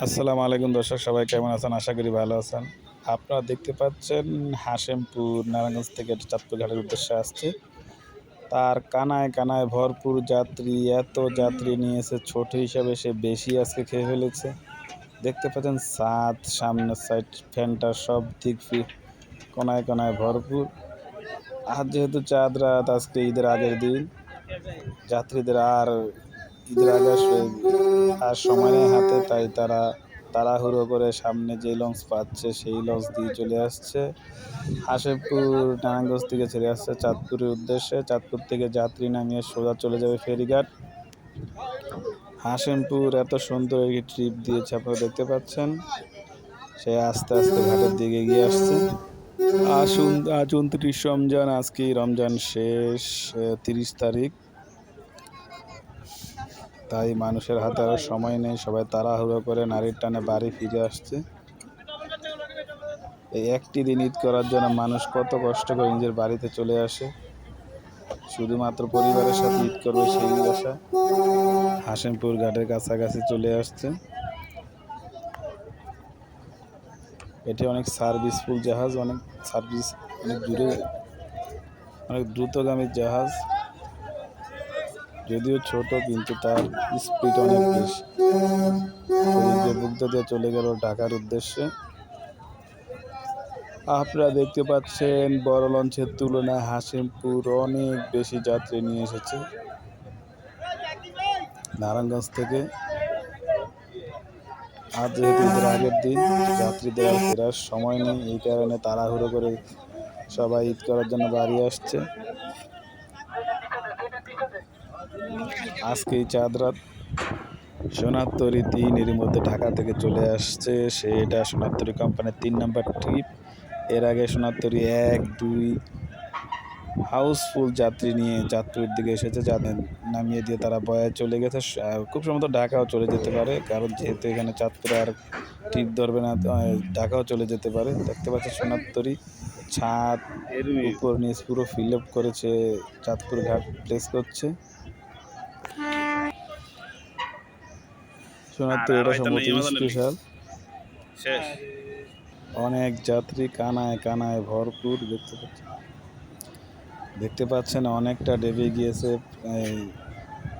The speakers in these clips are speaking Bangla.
আসসালামু আলাইকুম দর্শক, সবাই কেমন আছেন? আশা করি ভালো আছেন। আপনারা দেখতে পাচ্ছেন হাসেমপুর, নারায়ণগঞ্জ থেকে চাঁদপুর ঘাটের উদ্দেশ্যে আসছে। তার কানায় কানায় ভরপুর যাত্রী, এত যাত্রী নিয়েছে ছোট হিসাবে সে বেশি আজকে খেয়ে ফেলেছে। দেখতে পাচ্ছেন সাত সামনের সাইড ফ্যানটা সব দিক ফি- কোনায় কোনায় ভরপুর। আর যেহেতু চাঁদ রাত, আজকে ঈদের আগের দিন, যাত্রীদের আর ঈদের আগে আসলে আর সময় নেই হাতে তাই তারা তাড়াহুড়ো করে সামনে যে লঞ্চ পাচ্ছে সেই লঞ্চ দিয়ে চলে আসছে। হাসেপুর নারায়ণগঞ্জ থেকে ছেড়ে আসছে চাঁদপুরের উদ্দেশ্যে। চাঁদপুর থেকে যাত্রী নামিয়ে সোজা চলে যাবে ফেরিঘাট। হাসেমপুর এত সুন্দর একটি ট্রিপ দিয়েছে আপনারা দেখতে পাচ্ছেন। সে আস্তে আস্তে ঘাটের দিকে এগিয়ে আসছে। আসুন, আজ উনত্রিশ রমজান আজকে রমজান শেষ তিরিশ তারিখ। তাই মানুষের হাতে আর সময় নেই। সবাই তাড়াহুড়ো করে নারীর টানে বাড়ি ফিরে আসছে। এই একটি দিন ঈদ করার জন্য মানুষ কত কষ্ট করে নিজের বাড়িতে চলে আসে। শুধুমাত্র পরিবারের সাথে ঈদ করবে সেই আশা হাসেমপুর ঘাটের কাছাকাছি চলে আসছে। এটি অনেক সার্ভিসফুল জাহাজ, অনেক সার্ভিস অনেক দূরে, অনেক দ্রুতগামী জাহাজ। যদিও ছোট, কিন্তু তার স্পিড অনেক বেশি। ওই যে বুকদা দিয়ে চলে গেল ঢাকার উদ্দেশ্যে। আপনারা দেখতে পাচ্ছেন, বড় লঞ্চের তুলনায় হাসিমপুর অনেক বেশি যাত্রী নিয়ে এসেছে। নারায়ণগঞ্জ থেকে। আজ যেহেতু আগের দিন, যাত্রীদের আর ফেরার সময় নেই, এই কারণে তাড়াহুড়ো করে সবাই ঈদ করার জন্য বাড়ি আসছে। আজকে এই চাঁদ রাত। সোনাত্তরি তিন এর মধ্যে ঢাকা থেকে চলে আসছে। সেটা সোনাত্তরি কোম্পানির তিন নাম্বার ট্রিপ এর আগে সোনাত্তরি এক দুই হাউসফুল যাত্রী নিয়ে যাত্রীর দিকে এসেছে। যাদের নামিয়ে দিয়ে তারা বয়ে চলে গেছে। খুব সম্ভবত ঢাকাও চলে যেতে পারে। কারণ যেহেতু এখানে চাঁদপুরে আর ট্রিপ ধরবে না ঢাকাও চলে যেতে পারে। দেখতে পাচ্ছি সোনাত্তরি ছাদ উপর নিচ পুরো ফিল আপ করেছে। চাঁদপুর ঘাট প্লেস করছে। সোনাত্তরি এটা সম্ভবত স্পেশাল। শেষ। অনেক যাত্রী কানায় কানায় ভরপুর দেখতে পাচ্ছেন দেখতে পাচ্ছেন অনেকটা ডেবে গিয়েছে এই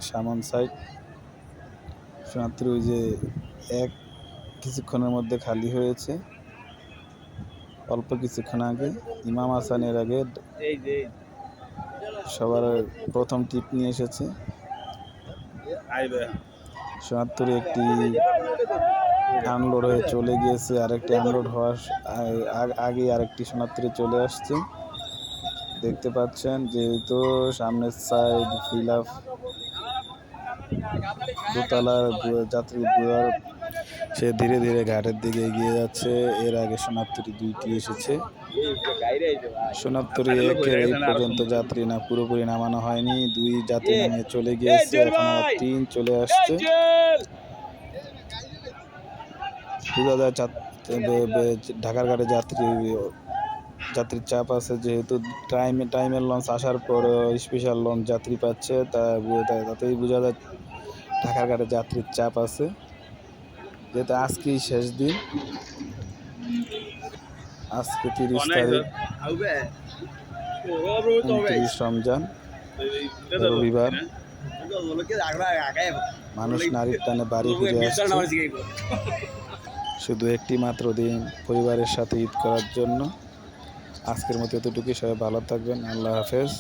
সামন সাইড সোনাত্রী ওই যে এক কিছুক্ষণের মধ্যে খালি হয়েছে। অল্প কিছুক্ষণ আগে ইমাম হাসানের আগে সবার প্রথম টিপ নিয়ে এসেছে। আইবে। সোনাত্তরে একটি আনলোড হয়ে চলে গিয়েছে, আরেকটি আনলোড হওয়ার আগে আরেকটি সোনাত্তরে চলে আসছে। দেখতে পাচ্ছেন যেহেতু সামনের সাইড ফিল আপ দোতলা যাত্রী বুয়ার সে ধীরে ধীরে ঘাটের দিকে এগিয়ে যাচ্ছে। এর আগে সোনাত্তরি দুইটি এসেছে। সোনাত্তরি একের এই পর্যন্ত যাত্রী না পুরোপুরি নামানো হয়নি। দুই যাত্রী নামিয়ে চলে গিয়েছে। এখন তিন চলে আসছে। বে- বে- ঢাকার ঘাটে যাত্রী যাত্রীর চাপ আছে যেহেতু টাইমে টাইমের লঞ্চ আসার পর স্পেশাল লঞ্চ যাত্রী পাচ্ছে তা তাতেই বোঝা যায় ঢাকার ঘাটে যাত্রীর চাপ আছে। যেহেতু আজকেই শেষ দিন আজকে তিরিশ তারিখ উনত্রিশ রমজান রবিবার। মানুষ নারীর টানে বাড়ি ফিরে আসছে। শুধু একটি মাত্র দিন পরিবারের সাথে ঈদ করার জন্য। আজকের মতো এতটুকুই। সবাই ভালো থাকবেন। আল্লাহ হাফেজ।